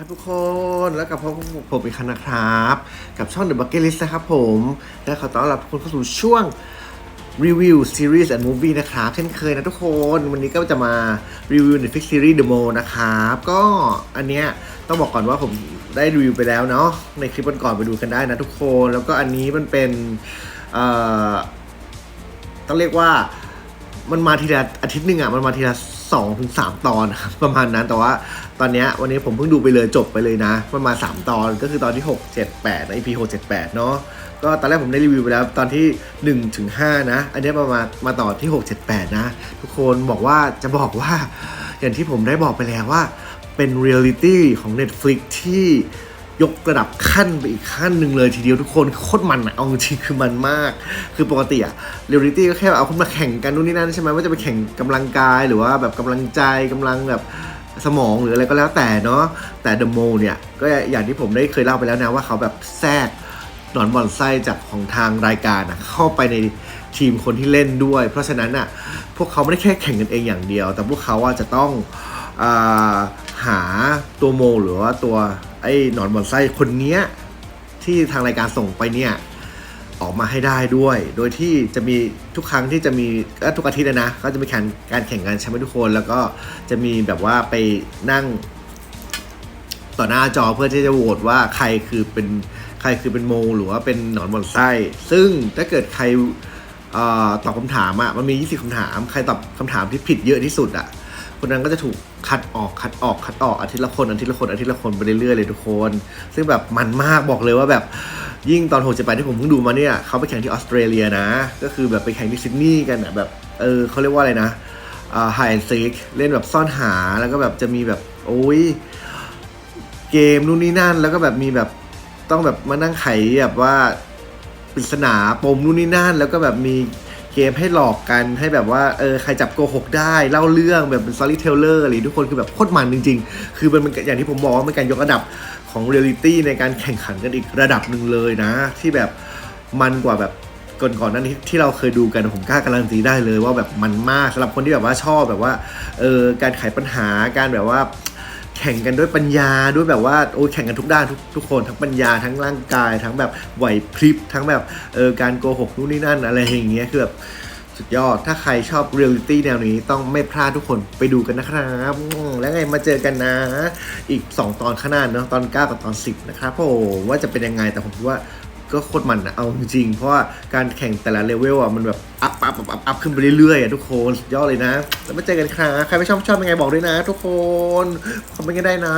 ครับทุกคนแล้วกับพบผมอีกครั้งนะครับ กับช่อง The Bucket List นะครับผม และขอต้อนรับทุกคนเข้าสู่ช่วงรีวิวซีรีส์และมูฟวี่นะครับ เช่นเคยนะทุกคน วันนี้ก็จะมารีวิว Netflix Series The m o นะครับ ก็อันเนี้ยต้องบอกก่อนว่าผมได้รีวิวไปแล้วเนาะในคลิปก่อนๆไปดูกันได้นะทุกคน แล้วก็อันนี้มันเป็นเอ่อต้องเรียกว่ามันมาทีละอาทิตย์หนึ่งอะมันมาทีละสองถึงสามตอนประมาณนั้นแต่ว่า ตอนเนี้ยวันนี้ผมเพิ่งดูไปเลยจบไปเลยนะมันมาสามตอนก็คือตอนที่หกเจ็ดแปดใน EP หกเจ็ดแปดเนาะก็ตอนแรกผมได้รีวิวไปแล้วตอนที่หนึ่งถึงห้านะ อันนี้มามามาต่อที่หกเจ็ดแปดนะ ทุกคนบอกว่าจะบอกว่า อย่างที่ผมได้บอกไปแล้วว่า เป็นเรียลิตี้ของ Netflix ที่ยกระดับขั้นไปอีกขั้นหนึ่งเลยทีเดียวทุกคนโคตรมันอะเอาจริงคือมันมาก คือปกติอะเรียลลิตี้ก็แค่เอาคนมาแข่งกันนู่นนี่นั่นใช่ไหมว่าจะไปแข่งกำลังกายหรือว่าแบบกำลังใจกำลังแบบ สมองหรืออะไรก็แล้วแต่เนาะแต่เดอะโมเนี่ยก็อย่างที่ผมได้เคยเล่าไปแล้วนะว่าเขาแบบแทรกหนอนบอลไส้จากของทางรายการอะเข้าไปในทีมคนที่เล่นด้วย เพราะฉะนั้นอะพวกเขาไม่ได้แค่แข่งกันเองอย่างเดียว แต่พวกเขาอะจะต้องอหาตัวโม หรือว่าตัวไอ้หนอนบอนไส้คนเนี้ยที่ทางรายการส่งไปเนี่ย ออกมาให้ได้ด้วย โดยที่จะมีทุกครั้งที่จะมีก็ทุกอาทิตย์นะ ก็จะมีการการแข่งกันใช่ไหมทุกคน แล้วก็จะมีแบบว่าไปนั่งต่อหน้าจอเพื่อที่จะโหวตว่าใครคือเป็นใครคือเป็นโม หรือว่าเป็นหนอนบอนไส้ ซึ่งถ้าเกิดใครออตอบคำถามอะ่ะมันมี 20คำถาม ใครตอบคำถามที่ผิดเยอะที่สุดอะ่ะ คนนั้นก็จะถูกคัดออกคัดออกคัดออกอาทิตย์ละคนอาทิตย์ละคนอาทิตย์ละคนไปเรื่อยๆเลยทุกคน ซึ่งแบบมันมากบอกเลยว่าแบบ ยิ่งตอนโหดจะไปที่ผมเพิ่งดูมาเนี่ยเขาไปแข่งที่ออสเตรเลียนะ ก็คือแบบไปแข่งที่ซิดนีย์กันแบบเออเขาเรียกว่าอะไรนะอ่าไฮแอนด์ซิกเล่นแบบซ่อนหาแล้วก็แบบจะมีแบบโอ้ยเกมนู่นนี่นั่น แล้วก็แบบมีแบบต้องแบบมานั่งไขแบบว่าปริศนาปมนู่นนี่นั่น แล้วก็แบบมี เกมให้หลอกกันให้แบบว่าเออใครจับโกหกได้เล่าเรื่องแบบเป็น storyteller อะไรทุกคนคือแบบโคตรมันจริง ๆ คือมันเป็นอย่างที่ผมบอกว่ามันการยกระดับของเรียลิตี้ในการแข่งขันกันอีกระดับหนึ่งเลยนะ ที่แบบมันกว่าแบบก่อนๆนั้นที่ที่เราเคยดูกันผมกล้าการันตีได้เลยว่าแบบมันมากสำหรับคนที่แบบว่าชอบแบบว่าเออการไขปัญหาการแบบว่า แข่งกันด้วยปัญญาด้วยแบบว่าโอ้แข่งกันทุกด้านทุกทุกคนทั้งปัญญาทั้งร่างกาย ทั้งแบบไหวพริบทั้งแบบเออการโกหกนู่นนี่นั่นอะไรอย่างเงี้ยคือแบบสุดยอด ถ้าใครชอบเรียลลิตี้แนวนี้ต้องไม่พลาดทุกคนไปดูกันนะครับแล้วไงมาเจอกันนะ อีก 2 ตอนข้างหน้าเนาะตอน 9 กับตอน 10 นะครับผมว่าจะเป็นยังไงแต่ผมคิดว่า ก็โคตรมันนะเอาจริง เพราะว่าการแข่งแต่ละเลเวลอะมันแบบอัพอัพอัพอัพขึ้นไปเรื่อยๆอะทุกคนยอดเลยนะ แล้วมาเจอกันครับใครไม่ชอบชอบยังไงบอกด้วยนะ ทุกคนคอมเมนต์กันได้นะ